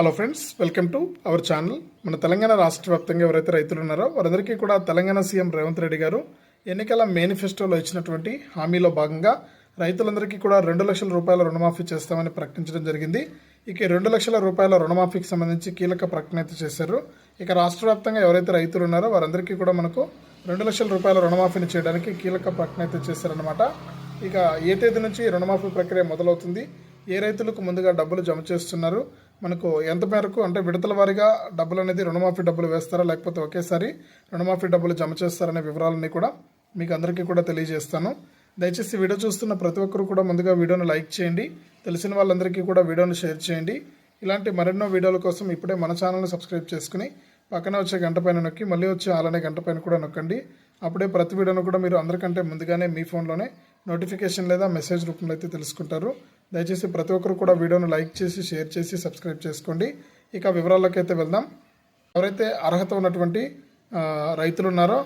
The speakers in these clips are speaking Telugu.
Hello friends welcome to our channel మన తెలంగాణ రాష్ట్ర వ్యాప్తంగా ఎవరైతే రైతులు ఉన్నారో వారందరికీ కూడా తెలంగాణ సీఎం రేవంత్ రెడ్డి గారు ఎన్నికల మేనిఫెస్టోలో ఇచ్చినటువంటి హామీలో భాగంగా రైతులందరికీ కూడా రెండు లక్షల రూపాయల రుణమాఫీ చేస్తామని ప్రకటించడం జరిగింది. ఇక రెండు లక్షల రూపాయల రుణమాఫీకి సంబంధించి కీలక ప్రకటన అయితే చేశారు. ఇక రాష్ట్ర వ్యాప్తంగా ఎవరైతే రైతులు ఉన్నారో వారందరికీ కూడా మనకు రెండు లక్షల రూపాయల రుణమాఫీని చేయడానికి కీలక ప్రకటన అయితే చేశారనమాట ఇక ఏ తేదీ నుంచి రుణమాఫీ ప్రక్రియ మొదలవుతుంది? ఏ రైతులకు ముందుగా డబ్బులు జమ చేస్తున్నారు? మనకు ఎంత మేరకు అంటే విడతల వారీగా డబ్బులు అనేది రుణమాఫీ డబ్బులు వేస్తారా లేకపోతే ఒకేసారి రుణమాఫీ డబ్బులు జమ చేస్తారనే వివరాలన్నీ కూడా మీకు అందరికీ కూడా తెలియజేస్తాను. దయచేసి వీడియో చూస్తున్న ప్రతి ఒక్కరు కూడా ముందుగా వీడియోను లైక్ చేయండి తెలిసిన వాళ్ళందరికీ కూడా వీడియోను షేర్ చేయండి. ఇలాంటి మరెన్నో వీడియోల కోసం ఇప్పుడే మన ఛానల్ని సబ్స్క్రైబ్ చేసుకుని పక్కన వచ్చే గంట పైన నొక్కి మళ్ళీ వచ్చే అలానే గంట పైన కూడా నొక్కండి. అప్పుడే ప్రతి వీడియోను కూడా మీరు అందరికంటే ముందుగానే మీ ఫోన్లోనే నోటిఫికేషన్ లేదా మెసేజ్ రూపంలో అయితే తెలుసుకుంటారు. దయచేసి ప్రతి ఒక్కరు కూడా వీడియోను లైక్ చేసి షేర్ చేసి సబ్స్క్రైబ్ చేసుకోండి. ఇక వివరాల్లోకి అయితే వెళ్దాం. ఎవరైతే అర్హత ఉన్నటువంటి రైతులు ఉన్నారో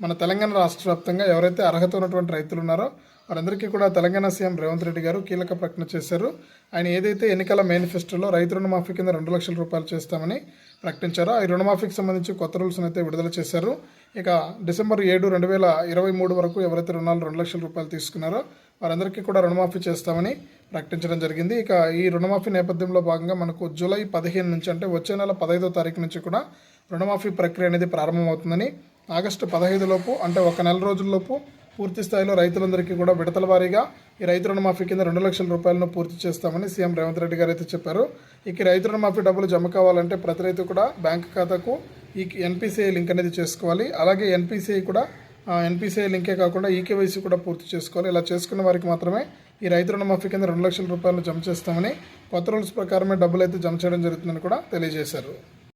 మన తెలంగాణ రాష్ట్ర వ్యాప్తంగా ఎవరైతే అర్హత ఉన్నటువంటి రైతులు ఉన్నారో వారందరికీ కూడా తెలంగాణ సీఎం రేవంత్ రెడ్డి గారు కీలక ప్రకటన చేశారు. ఆయన ఏదైతే ఎన్నికల మేనిఫెస్టోలో రైతు రుణమాఫీ కింద రెండు లక్షల రూపాయలు చేస్తామని ప్రకటించారో ఈ రుణమాఫీకి సంబంధించి కొత్త రూల్స్ని అయితే విడుదల చేశారు. ఇక డిసెంబర్ ఏడు రెండు వేల ఇరవై మూడు వరకు ఎవరైతే రుణాలు రెండు లక్షల రూపాయలు తీసుకున్నారో వారందరికీ కూడా రుణమాఫీ చేస్తామని ప్రకటించడం జరిగింది. ఇక ఈ రుణమాఫీ నేపథ్యంలో భాగంగా మనకు జూలై పదిహేను నుంచి అంటే వచ్చే నెల పదహైదో తారీఖు నుంచి కూడా రుణమాఫీ ప్రక్రియ అనేది ప్రారంభమవుతుందని ఆగస్టు పదహైదు లోపు అంటే ఒక నెల రోజుల్లోపు పూర్తి స్థాయిలో రైతులందరికీ కూడా విడతల వారీగా ఈ రైతు రుణమాఫీ కింద రెండు లక్షల రూపాయలను పూర్తి చేస్తామని సీఎం రేవంత్ రెడ్డి గారు అయితే చెప్పారు. ఇక రైతు రుణమాఫీ డబ్బులు జమ కావాలంటే ప్రతి రైతు కూడా బ్యాంక్ ఖాతాకు ఈ ఎన్పిసిఐ లింక్ అనేది చేసుకోవాలి. అలాగే ఎన్పిసిఐ కూడా ఎన్పిసిఐ లింకే కాకుండా ఈకేవైసీ కూడా పూర్తి చేసుకోవాలి. ఇలా చేసుకున్న వారికి మాత్రమే ఈ రైతు రుణమాఫీ కింద రెండు లక్షల రూపాయలు జమ చేస్తామని కొత్త రూల్స్ ప్రకారమే డబ్బులు అయితే జమ చేయడం జరుగుతుందని కూడా తెలియజేశారు.